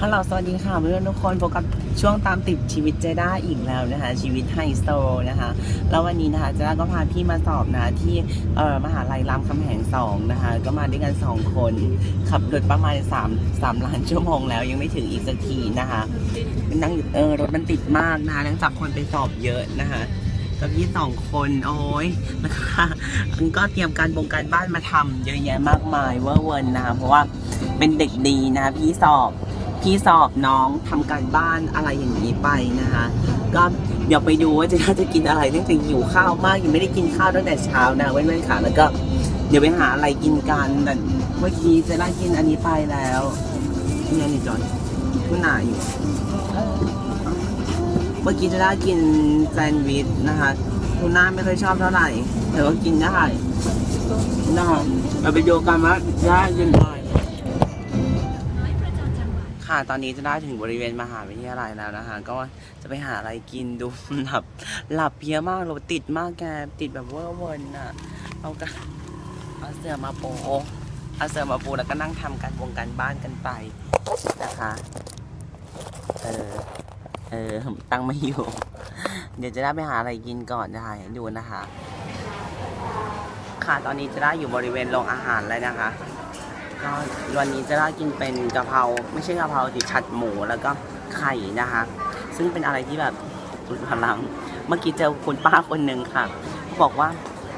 ฮัลโหลสวัสดีค่ะเพื่อนทุกคนพบกับช่วงตามติดชีวิตเจด้าอีกแล้วนะคะ ชีวิตไฮโซนะคะ แล้ววันนี้นะคะเจด้าก็พาพี่มาสอบนะที่เอ่อมหาลัยรามคำแหงสองนะคะ ก็มาด้วยกันสองคน ขับรถประมาณ3 3ล้านชั่วโมงแล้วยังไม่ถึงอีกสักทีนะคะนั่งอยู่เออรถมันติดมากนะคะนื่งจากคนไปสอบเยอะนะคะกับพี่สองคนโอ้ยนะคะมันก็เตรียมการบงการบ้านมาทำเยอะแยะมากมายเวอร์เวิร์นนะคะเพราะว่าเป็นเด็กดีนะพี่สอบ พี่สอบน้องทำการบ้านอะไรอย่างนี้ไปนะคะ ก็เดี๋ยวไปดูว่าจะน่าจะกินอะไรเนื่องจากหิวข้าวมากยังไม่ได้กินข้าวตั้งแต่เช้านะเว้นๆค่ะ แล้วก็เดี๋ยวไปหาอะไรกินกันแต่เมื่อกี้เจะได้กินอันนี้ไปแล้วนี่ไงนี่จอนคุณหนาอยู่เมื่อกี้จะได้กินแซนด์วิชนะคะคุน้าไม่เคยชอบเท่าไหร่ แต่ว่ากินได้นะคะเราไปดูกันว่าได้กินอะไร ค่ะ ตอนนี้จะได้ถึงบริเวณมหาวิทยาลัยแล้วนะคะ ก็จะไปหาอะไรกินดูหลับ หลับเยอะมากเราติดมากแก ติดแบบเวอร์เวิร์นอะเอากันเอาเสื้อมาปูเอาเสื้อมาปูแล้วก็นั่งทำกันวงการบ้านกันไปนะคะ เออ เออ ตั้งไม่อยู่ เดี๋ยวจะได้ไปหาอะไรกินก่อนนะคะให้ดูนะคะ ค่ะ ตอนนี้จะได้อยู่บริเวณโรงอาหารแล้วนะคะ ก็วันนี้จะได้กินเป็นกะเพราไม่ใช่กะเพราสิฉัดหมูแล้วก็ไข่นะคะ ซึ่งเป็นอะไรที่แบบสุดพลัง เมื่อกี้เจอคุณป้าคนหนึ่งค่ะเขาบอกว่า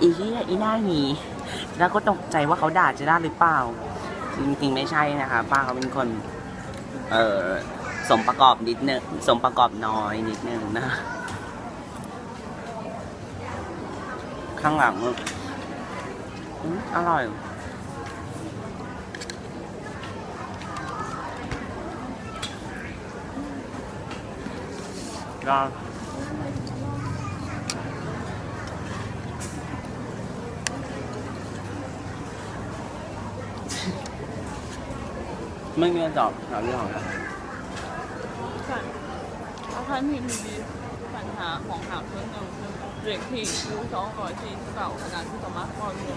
อีที่อีหน้าหีแล้วก็ตกใจว่าเขาด่าจะได้หรือเปล่า จริงๆไม่ใช่นะคะ ป้าเขาเป็นคนเอ่อสมประกอบนิดนึงสมประกอบน้อยนิดนึงนะ ข้างหลังออร่อย ก็ไม่มีคำตอบถามเรื่องของนะค่ะอาคารพีทีวีปัญหาของหาเพิ่มเติมเด็กที่ยูสองร้อยสี่เก้าขนาดที่สมาร์ทโฟนอยู่